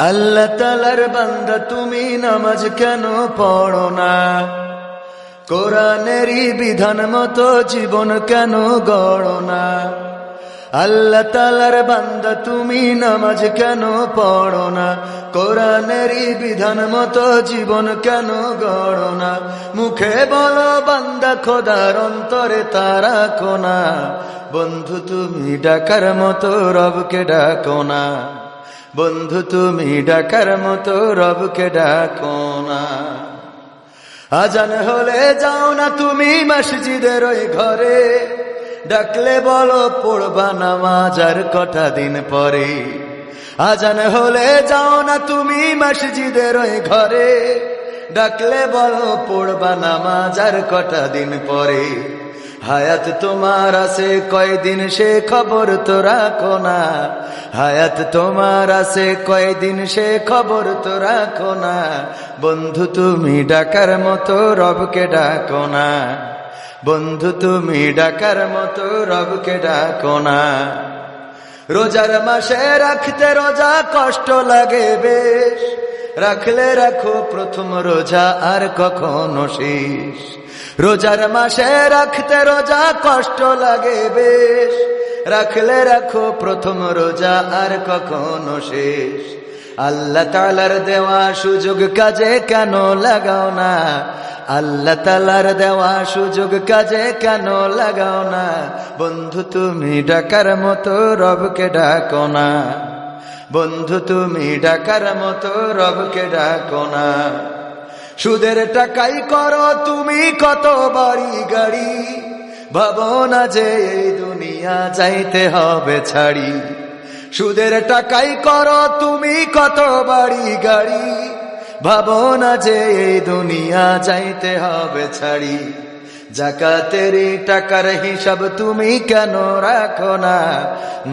আল্লাহ তালার বান্দা, তুমি নামাজ কেন পড়ো না? কোরআনেরই বিধান মতো জীবন কেন গড়ো না? আল্লাহ তালার বান্দা, তুমি নামাজ কেন পড়ো না? কোরআনেরই বিধান মতো জীবন কেন গড়ো না? মুখে বলো, বান্দা, খোদার অন্তরে তারা কোনা? বন্ধু, তুমি ডাকার মতো রবকে ডাকো না। বন্ধু, তুমি ডাকার মতো রবকে ডাকো না। আজান হলে যাও না তুমি মসজিদের ওই ঘরে। ডাকলে বলো, পড়বা নামাজ আর কটা দিন পরে। আজান হলে যাও না তুমি মসজিদের ওই ঘরে। ডাকলে বলো, পড়বা নামাজ আর কটা দিন পরে। হায়াত তোমার আছে, কয়দিন সে খবর তো রাখো না হায়াত তোমার আছে, কয়দিন সে খবর তো রাখো না বন্ধু তুমি ডাকার মতো রবকে ডাকো না বন্ধু তুমি ডাকার মতো রবকে ডাকো না রোজার মাসে রাখতে রোজা কষ্ট লাগে বেশ। রাখলে রাখো প্রথম রোজা আর কখনো শেষ। রোজার মাসে রাখতে রোজা কষ্ট লাগে বেশ। রাখলে রাখো প্রথম রোজা আর কখনো শেষ। আল্লাহ তালার দেওয়া সুযোগ কাজে কেন লাগাও না? আল্লাহ তালার দেওয়া সুযোগ কাজে কেন লাগাও না? বন্ধু, তুমি ডাকার মতো রবকে ডাকো না। বন্ধু, তুমি ডাকার মতো রবকে ডাকো না। সুদের টাকাই করো তুমি কত বাড়ি গাড়ি। ভাবো না যে এই দুনিয়া যাইতে হবে ছাড়ি। সুদের টাকাই করো তুমি কত বাড়ি গাড়ি। ভাবো না যে এই দুনিয়া যাইতে হবে ছাড়ি। জাকাতেরি টাকার হিসাব তুমি কেন রাখো না?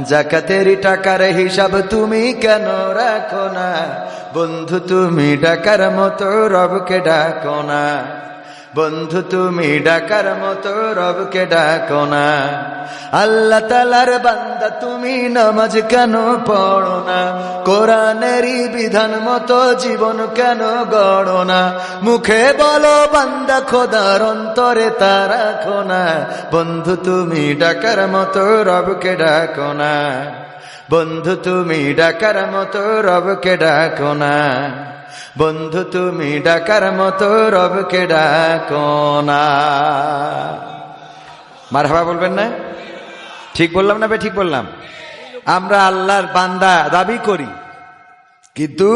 জাকাতের টাকার হিসাব তুমি কেন রাখো না? বন্ধু, তুমি ডাকার মতো রবকে ডাকো না। বন্ধু, তুমি ডাকার মতো রবকে ডাকো না। আল্লাহ তালার বান্দা, তুমি নামাজ কেন পড়ো না? কোরআনেরই বিধান মতো জীবন কেন গড়ো না? মুখে বলো, বান্দা, খোদার অন্তরে তা রাখো না। বন্ধু, তুমি ডাকার মতো রবকে ডাকো না। বন্ধু, তুমি ডাকার মতো রবকে ডাকো না। বন্ধু, তুমি ডাকার মতো রবকে ডাকো মার হাবা বলবেন না? ঠিক বললাম না ঠিক বললাম। আমরা আল্লাহর বান্দা, দাবি করি। কিন্তু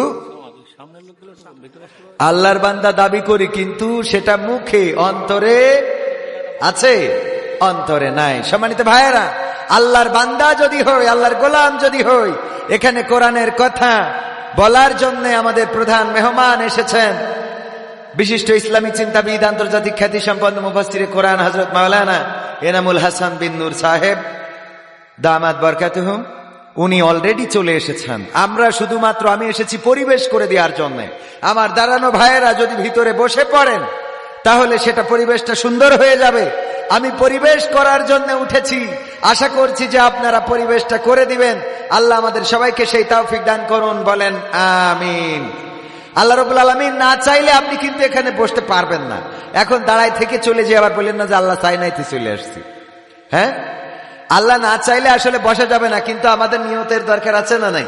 আল্লাহর বান্দা দাবি করি, কিন্তু সেটা মুখে, অন্তরে আছে, অন্তরে নাই। সম্মানিত ভাইয়েরা, আল্লাহর বান্দা যদি হই আল্লাহর গোলাম যদি হই এখানে কোরআনের কথা বলার জন্য আমাদের প্রধান মেহমান এসেছেন। বিশিষ্ট ইসলামী চিন্তাবিদ, আন্তর্জাতিক খ্যাতি সম্পন্ন মুফাসির কোরআন হজরত মাওলানা এনামুল হাসান বিন নূর সাহেব। দামাদ বরকাতুহুম উনি অলরেডি চলে এসেছেন। আমরা শুধুমাত্র আমি এসেছি পরিবেশ করে দেওয়ার জন্য। আমার দাঁড়ানো ভাইয়েরা যদি ভিতরে বসে পড়েন, তাহলে সেটা পরিবেশটা সুন্দর হয়ে যাবে। আমি পরিবেশ করার জন্য উঠেছি। আশা করছি যে আপনারা পরিবেশটা করে দিবেন। আল্লাহ আমাদের সবাইকে সেই তৌফিক দান করুন, বলেন আমিন। আল্লাহ রবুল আলমিন না চাইলে আপনি কিন্তু এখানে বসতে পারবেন না। এখন দাঁড়ায় থেকে চলে যে আবার বললেন না যে আল্লাহ চাই নাইতে চলে আসছি। হ্যাঁ? আল্লাহ না চাইলে আসলে বসা যাবে না, কিন্তু আমাদের নিয়তের দরকার আছে না নাই?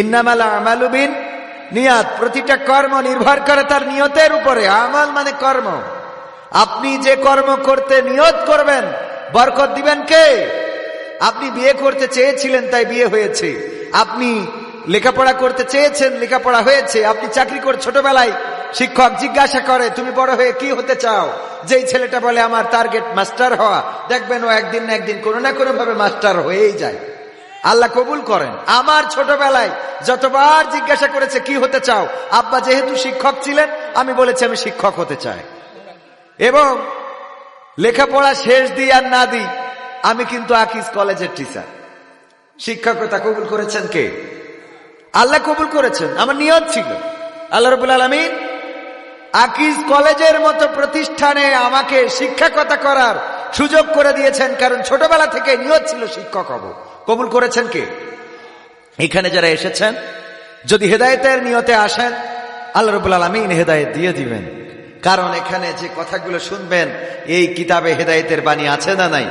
ইন্নামাল আমালুবিন নিয়াত, প্রতিটা কর্ম নির্ভর করে তার নিয়তের উপরে। আমাল মানে কর্ম। আপনি যে কর্ম করতে নিয়ত করবেন, বরকত দিবেন কে? আপনি বিয়ে করতে চেয়েছিলেন, তাই বিয়ে হয়েছে। আপনি লেখাপড়া করতে চেয়েছেন, লেখাপড়া হয়েছে। আপনি চাকরি করে, ছোটবেলায় শিক্ষক জিজ্ঞাসা করে, তুমি বড় হয়ে কি হতে চাও? যেই ছেলেটা বলে, আমার টার্গেট মাস্টার হওয়া। দেখবেন ও একদিন না একদিন কোনো না কোনো ভাবে মাস্টার হয়েই যায়। আল্লাহ কবুল করেন। আমার ছোটবেলায় যতবার জিজ্ঞাসা করেছে, কি হতে চাও? আব্বা যেহেতু শিক্ষক ছিলেন, আমি বলেছি, আমি শিক্ষক হতে চাই। এবং লেখাপড়া শেষ দিই আর না দিই আমি কিন্তু আকিস কলেজের টিচার শিক্ষকতা কবুল করেছেন কে? আল্লাহ কবুল করেছেন, আমার নিয়ত ছিল। আল্লাহ রবুল আলমিন আকিজ কলেজের মতো প্রতিষ্ঠানে আমাকে শিক্ষকতা করার সুযোগ করে দিয়েছেন, কারণ ছোটবেলা থেকে নিয়ত ছিল শিক্ষক হব। কবুল করেছেন কে? এখানে যারা এসেছেন, যদি হেদায়েতের নিয়তে আসেন, আল্লাহ রবুল আলমিন হেদায়েত দিয়ে দিবেন। কারণ এখানে যে কথাগুলো শুনবেন, এই কিতাবে হেদায়েতের বাণী আছে না নাই?